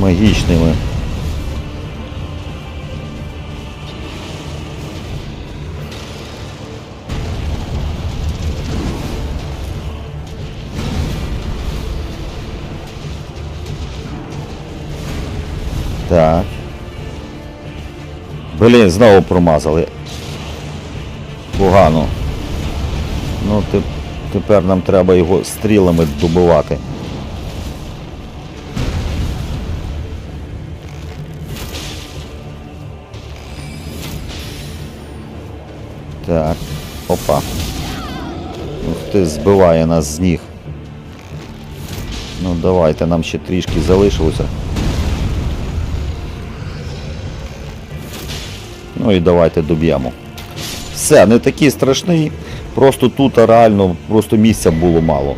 магічними. Так. Блін, знову промазали. Погано. Ну, тепер нам треба його стрілами добивати. Так, опа. Ух ти, збиває нас з ніг. Ну давайте, нам ще трішки залишилося. Ну і давайте доб'ємо. Все, не такий страшний. Просто тут реально просто місця було мало.